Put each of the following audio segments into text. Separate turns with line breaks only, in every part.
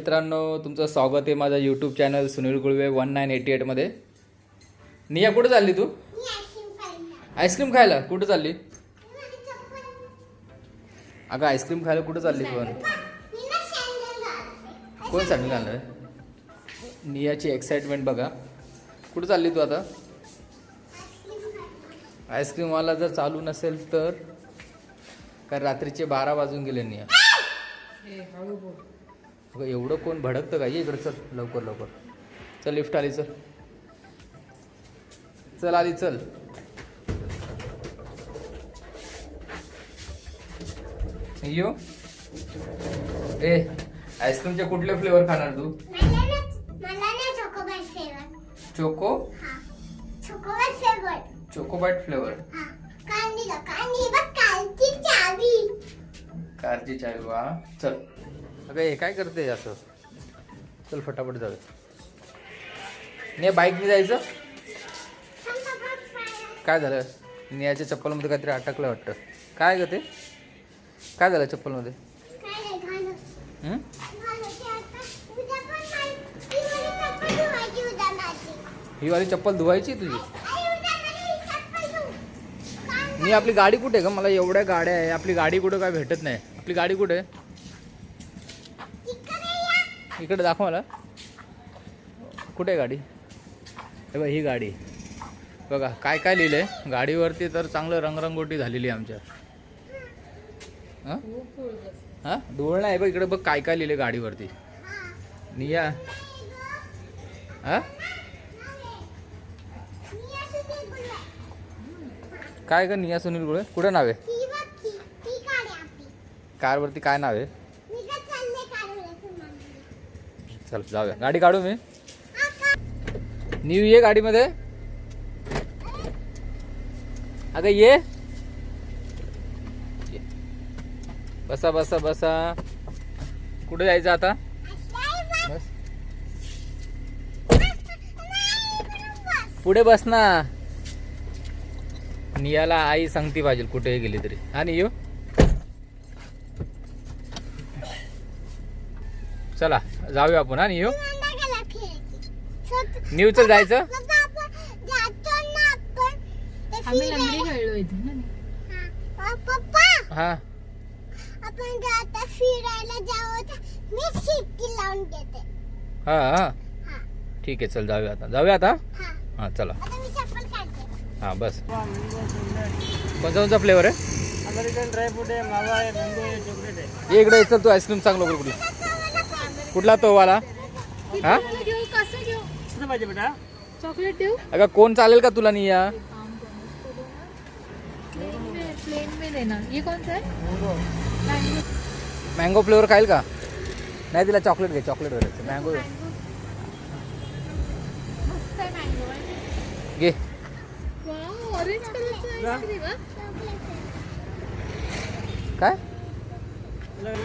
मित्रांनो तुमचं स्वागत आहे माझा YouTube channel Sunil Gulve one nine eighty एटमध्ये निया कुठं चालली तू? आईस्क्रीम खायला. कुठं चालली? अगं आईस्क्रीम खायला कुठं चालली पण कोण सँडल घालणार नियाची एक्साइटमेंट बघा. कुठं चालली तू आता? आईस्क्रीमवाला जर चालू नसेल तर कारण रात्रीचे बारा वाजून गेले निया. अगं एवढं कोण भडकतं का? ये इकडे चल लवकर लवकर. चल लिफ्ट आली चल. चल आली चल. यो ए आईस्क्रीमचे कुठले फ्लेवर खाणार तू? चोको चोकोबाईट फ्लेवर कारची चाय वा. चल. अगं हे काय करते असं? चल फटाफट जाऊ ने बाईकने जायचं? काय झालं? नियाच्या चप्पलमध्ये काहीतरी अटकलं वाटतं. काय ग ते? काय झालं चप्पलमध्ये? हं? ही वाली चप्पल धुवायची तुझी? मी आपली गाडी कुठे आहे ग? मला एवढ्या गाड्या आहे. आपली गाडी कुठं काय भेटत नाही. आपली गाडी कुठे आहे? इकडे दाखव मला. कुठे आहे गाडी? हे बघ ही गाडी. बघा काय काय लिहिलं आहे गाडीवरती तर चांगलं रंगरंगोटी झालेली आहे आमच्या. हां? हां? धूळ नाही बघ इकडे बघ काय काय लिहिलं गाडीवरती. निया हां? काय ग निया सुनील गुळे? कुठं नाव आहे? कारवरती काय नाव आहे? चल जाऊया. गाडी काढू मी. न्यू ये गाडीमध्ये. अगं ये. बसा बसा बसा. कुठे जायचं आता? बस. पुढे बस ना. नियाला आई सांगती पाहिजे कुठेही गेली तरी. हा येऊ चला जाऊया आपण हा नियो न्यू चल जायचं?
आम्ही लंगडी खेळलो इथे ना.
पप्पा!
हा.
आपण जर आता फिरायला जाऊ तर मी शिट्टी लावून देते.
हा हा.
हा.
ठीक आहे चल जाऊया आता. जाऊया आता?
हा.
हा चला.
आता मी चप्पल काढते.
हा बस. कोणता कोणता फ्लेवर आहे?
अमेरिकन ड्रायफ्रूट आहे मावा आहे मँगो आहे चॉकलेट आहे.
ये इकडे चल तू आईस्क्रीम चांगलं बघ कुठला तो वाला? हा?
कसं
पाहिजे बेटा?
चॉकलेट देऊ?
अगं कोण चालेल का तुला निया?
प्लेन में देना ये कौन सा है? मैंगो
फ्लेवर खाईल का? नाही तिला चॉकलेट घे चॉकलेट करायचं मँगो
मस्त आहे मँगो
घे. काय?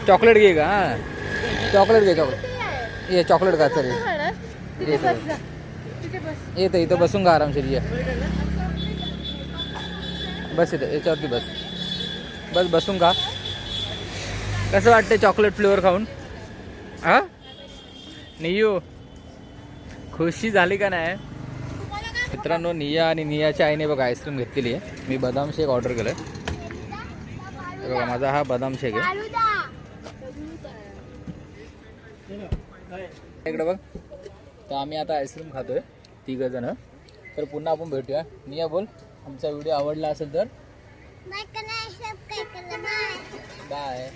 चॉकलेट घे का? चॉकलेट घे चॉकलेट. ये चॉकलेट का सर ये. इथं बसून का आरामशीर ये. बस इथं याच्यावरती बस. बस बसून का कसं वाटतं चॉकलेट फ्लेवर खाऊन? हा? नियू. खुशी झाली का नाही? मित्रांनो निया आणि नियाच्या आईने बघा आईस्क्रीम घेतलेली आहे. मी बदाम शेक ऑर्डर केलं. आहे बघा माझा हा बदाम शेक आहे. इकडे बघ. तर आम्ही आता आईस्क्रीम खातोय तिघ जण तर पुन्हा आपण भेटूया. निया बोल आमचा व्हिडिओ आवडला असेल तर. बाय